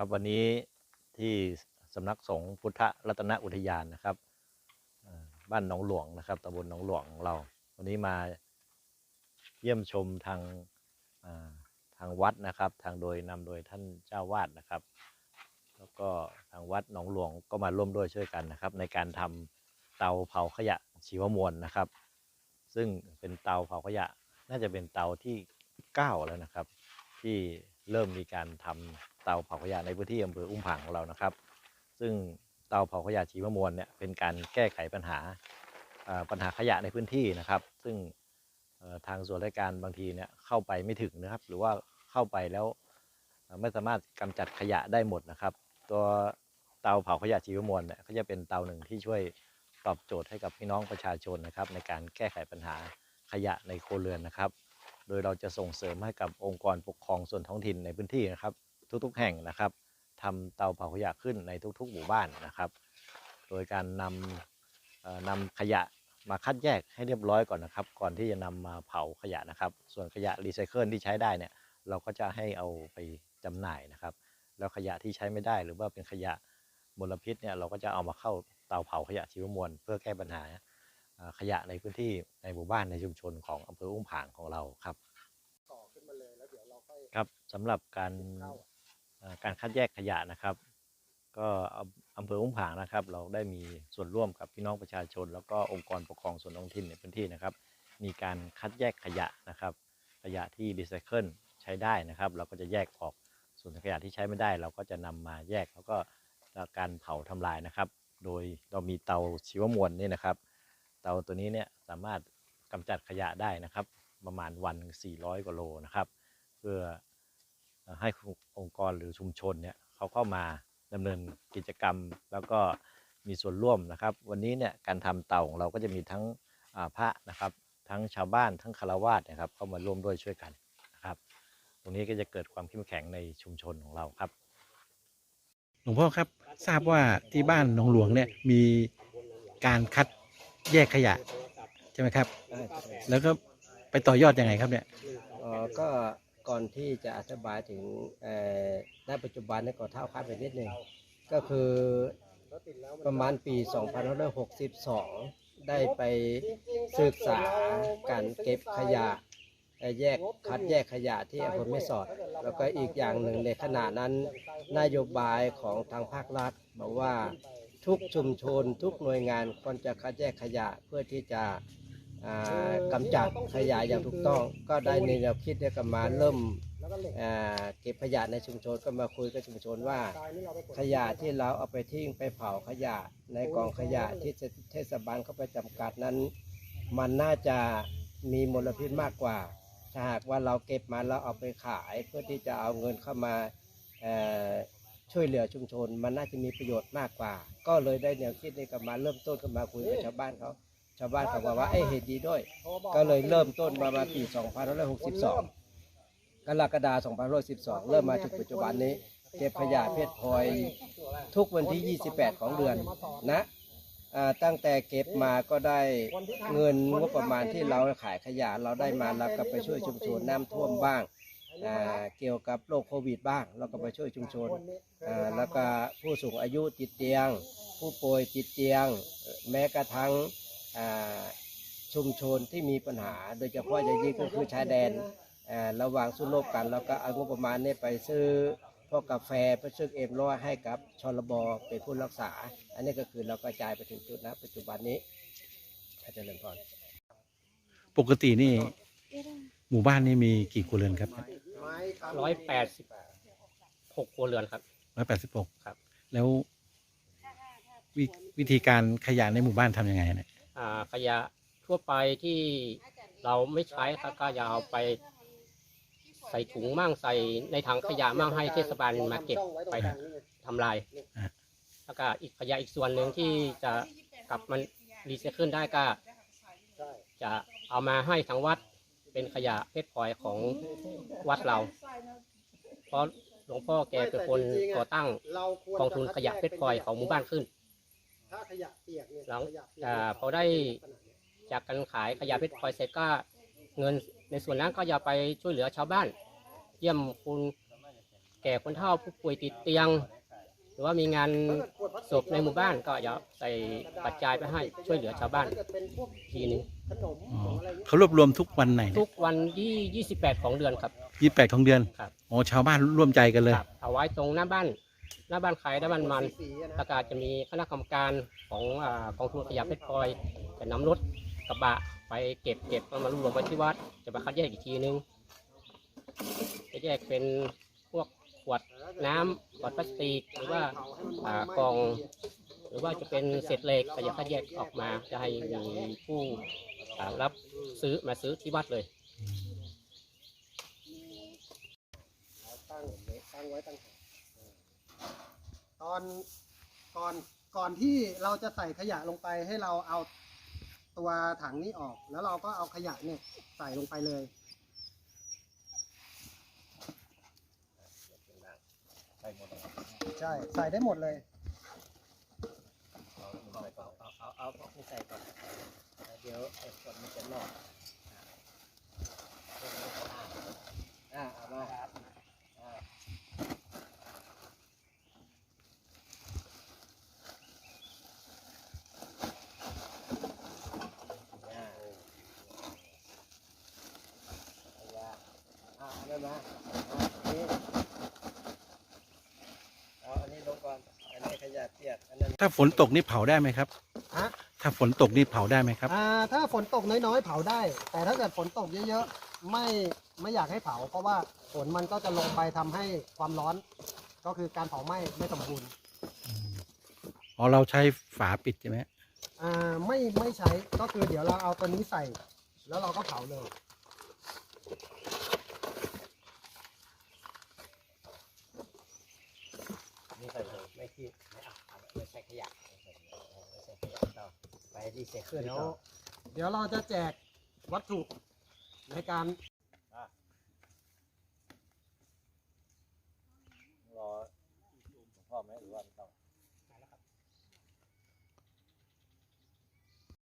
ครับวันนี้ที่สำนักสงฆ์พุทธรัตนอุทยานนะครับบ้านหนองหลวงนะครับตำบลหนองหลวงของเรา วันนี้มาเยี่ยมชมทางทางวัดนะครับ ทางโดยนำโดยท่านเจ้าวาดนะครับ แล้วก็ทางวัดหนองหลวงก็มาร่วมด้วยช่วยกันนะครับ ในการทำเตาเผาขยะชีวมวลนะครับ ซึ่งเป็นเตาเผาขยะน่าจะเป็นเตาที่เก้าแล้วนะครับ ที่เริ่มมีการทำ เตาเผาขยะในพื้นที่อำเภออุ้มผางของเรานะครับ ซึ่งเตาเผาขยะชีวมวลเนี่ยเป็นการแก้ไขปัญหาปัญหาขยะในพื้นที่นะครับ ซึ่งทางส่วนราชการบางทีเนี่ยเข้าไปไม่ถึงนะครับ หรือว่าเข้าไปแล้วไม่สามารถกำจัดขยะได้หมดนะครับ ตัวเตาเผาขยะชีวมวลเนี่ยก็จะเป็นเตาหนึ่งที่ช่วยตอบโจทย์ให้กับพี่น้องประชาชนนะครับ ในการแก้ไขปัญหาขยะในโครเรือนนะครับ โดยเราจะส่งเสริมให้กับองค์กรปกครองส่วนท้องถิ่นในพื้นที่นะครับ ทุกๆ แห่งนะครับทำเตาเผาขยะขึ้นในทุกๆ หมู่บ้านนะครับ โดยการนำเอ่อนำขยะมาคัดแยกให้เรียบร้อยก่อนนะครับ ก่อนที่จะนำมาเผาขยะนะครับ ส่วนขยะรีไซเคิลที่ใช้ได้เนี่ยเราก็จะให้เอาไปจำหน่ายนะครับ แล้วขยะที่ใช้ไม่ได้หรือว่าเป็นขยะมลพิษเนี่ยเราก็จะเอามาเข้าเตาเผาขยะชีวมวลเพื่อแก้ปัญหาเอ่อขยะในพื้นที่ในหมู่บ้านในชุมชนของอำเภออุ้มผางของเราครับ ต่อขึ้นมาเลยแล้วเดี๋ยวเราค่อยครับสำหรับการเข้าเอ่อ การคัดแยกขยะนะครับ ก็อำเภออุ้มผางนะครับ เราได้มีส่วนร่วมกับพี่น้องประชาชน แล้วก็องค์กรปกครองส่วนท้องถิ่นในพื้นที่นะครับ มีการคัดแยกขยะนะครับ ขยะที่รีไซเคิลใช้ได้นะครับ เราก็จะแยกออกส่วนขยะที่ใช้ไม่ได้ เราก็จะนำมาแยกแล้วก็การเผาทำลายนะครับ โดยเรามีเตาชีวมวลนี่นะครับ เตาตัวนี้เนี่ยสามารถกำจัดขยะได้นะครับ ประมาณวัน 400กว่าโลนะครับ เพื่อ ให้องค์กรหรือชุมชนเนี่ยเขาเข้ามาดำเนินกิจกรรมแล้วก็มีส่วนร่วมนะครับ วันนี้เนี่ยการทำเตาของเราก็จะมีทั้งอ่าพระนะครับ ทั้งชาวบ้านทั้งคารวาสนะครับ เข้ามาร่วมด้วยช่วยกันนะครับ ตรงนี้ก็จะเกิดความเข้มแข็งในชุมชนของเราครับหลวงพ่อครับทราบว่าที่บ้านหนองหลวงเนี่ยมีการคัดแยกขยะใช่ไหมครับได้ครับแล้วก็ไปต่อยอดยังไงครับเนี่ยเอ่อก็ ก่อนที่จะอธิบายถึงเอ่อณปัจจุบันเนี่ยก็เท่าคัดไปนิดหนึ่งก็คือประมาณปี 2562 ได้ไปศึกษาการเก็บขยะแยกคัดแยกขยะที่อำเภอแม่สอด แล้วก็อีกอย่างหนึ่งในขณะนั้น นโยบายของทางภาครัฐบอกว่าทุกชุมชนทุกหน่วยงานควรจะคัดแยกขยะเพื่อที่จะ กำจัดขยะอย่างถูกต้อง ก็ได้ในแนวคิดเนี่ยก็มาเริ่มเก็บขยะในชุมชนก็มาคุยกับชุมชนว่า ขยะที่เราเอาไปทิ้งไปเผาขยะ ในกองขยะที่เทศบาลเขาไปจำกัดนั้น มันน่าจะมีมลพิษมากกว่า ถ้าหากว่าเราเก็บมาแล้วเอาไปขายเพื่อที่จะเอาเงินเข้ามาช่วยเหลือชุมชน มันน่าจะมีประโยชน์มากกว่า ก็เลยได้แนวคิดนี้ก็มาเริ่มต้นกันมาคุยกับชาวบ้านเขา ชาวบ้านเขาบอกว่าเอ้ยเห็นดีด้วย ก็เลยเริ่มต้นมามาปี 2562กรกฎาคม2512 เริ่มมาถึงปัจจุบันนี้ เก็บขยะเพชรพลอยทุกวันที่ 28 ของเดือนนะอ่าตั้งแต่เก็บมาก็ได้เงินงบประมาณที่เราขายขยะเราได้มาเราก็ไปช่วยชุมชนน้ำท่วมบ้างอ่าเกี่ยวกับโรคโควิดบ้างเราก็ไปช่วยชุมชนอ่าแล้วก็ผู้สูงอายุติดเตียง ผู้ป่วยติดเตียง แม้กระทั่งอ่า ชุมชนที่มีปัญหา โดยเฉพาะอย่างยิ่งก็คือชายแดนเอ่อระหว่างสู้รบกัน แล้วก็เอางบประมาณนี้ไปซื้อพวกกาแฟไปซื้อเอ็มร้อยให้กับชลบเป็นผู้รักษา อันนี้ก็คือเรากระจายไปถึงจุดนะปัจจุบันนี้อาจารย์เริญพรปกตินี่ หมู่บ้านนี่มีกี่ครัวเรือนครับร้อยแปดสิบหกครัวเรือนครับร้อยแปดสิบหกครับ แล้วววิธีการขยะในหมู่บ้านทำยังไงเนี่ยอ่า ขยะทั่วไปที่เราไม่ใช้ครับก็จะเอาไป ใส่ถุงมั่งใส่ในถังขยะมั่งให้เทศบาลมาเก็บไปทำลาย แล้วก็อีกขยะอีกส่วนหนึ่งที่จะกลับมันรีไซเคิลได้ก็จะเอามาให้ทางวัดเป็นขยะเพชรพลอยของวัดเรา เพราะหลวงพ่อแกเป็นคนก่อตั้งกองทุนขยะเพชรพลอยของหมู่บ้านขึ้น ถ้าขยะเปียกเนี่ยหลังอ่าพอได้ จากการขายขยะเพชรพลอยเสร็จก็เงินในส่วนนั้นก็จะไปช่วยเหลือชาวบ้าน เยี่ยมคุณแก่คนเฒ่าผู้ป่วยติดเตียง หรือว่ามีงานศพในหมู่บ้านก็จะใส่ปัจจัยไปให้ช่วยเหลือชาวบ้าน ทีหนึงอ๋อเขารวบรวมทุกวันไหนทุกวันที่ 28 ของเดือนครับ ยี่แปดของเดือนครับ อ๋อชาวบ้านร่วมใจกันเลย ครับเอาไว้ตรงหน้าบ้าน หน้าบ้านใครหน้าบ้านมันประกาศจะมีคณะกรรมการของอากองทุนขยะเพชรพลอยจะนำรถกระบะไปเก็บเก็บเอามารวมไว้ที่วัด จะมาคัดแยกอีกทีนึงจะแยกเป็นพวกขวดน้ำขวดพลาสติกหรือว่าอ่ากล่อง หรือว่าจะเป็นเศษเหล็กก็จะคัดแยกออกมาจะให้มีผู้อ่ารับซื้อมาซื้อที่วัดเลยตั้งตั้งไว้ตั้งต อนก่อนก่อนที่เราจะใส่ขยะลงไปให้เราเอาตัวถังนี้ออก แล้วเราก็เอาขยะเนี่ยใส่ลงไปเลยใช่ใส่ได้หมดเลยเอาเอาเอาเอาใส่ก่อนเดี๋ยวไอ้คนมันจะนอกอ่าเอามาอ่า อ่าเอายาอ่าเอา มาอ่าอันนี้เอาอันนี้ลงก่อน อันนี้ขยะเปียก อันนั้น ถ้าฝนตกนี่เผาได้ไหมครับ ฮะ ถ้าฝนตกนี่เผาได้ไหมครับ อ่า ถ้าฝนตกน้อยๆ เผาได้ แต่ถ้าเกิดฝนตกเยอะๆ ไม่ไม่อยากให้เผา เพราะว่าฝนมันก็จะลงไปทำให้ความร้อน ก็คือการเผาไหม้ไม่สมบูรณ์ อ๋อเราใช้ฝาปิดใช่ไหมอ่า ไม่ไม่ใช้ ก็คือเดี๋ยวเราเอาตัวนี้ใส่ แล้วเราก็เผาเลย นี่ใส่เลยไม่ที่ไม่เอาเอาไม่ใส่ขยะไม่ใส่ขยะไม่ใส่ขยะต่อ ไปรีไซเคิลเดี๋ยวต่อเดี๋ยวเราจะแจกวัตถุในการรอหลวงพ่อไหมหรือว่าไม่ต้อง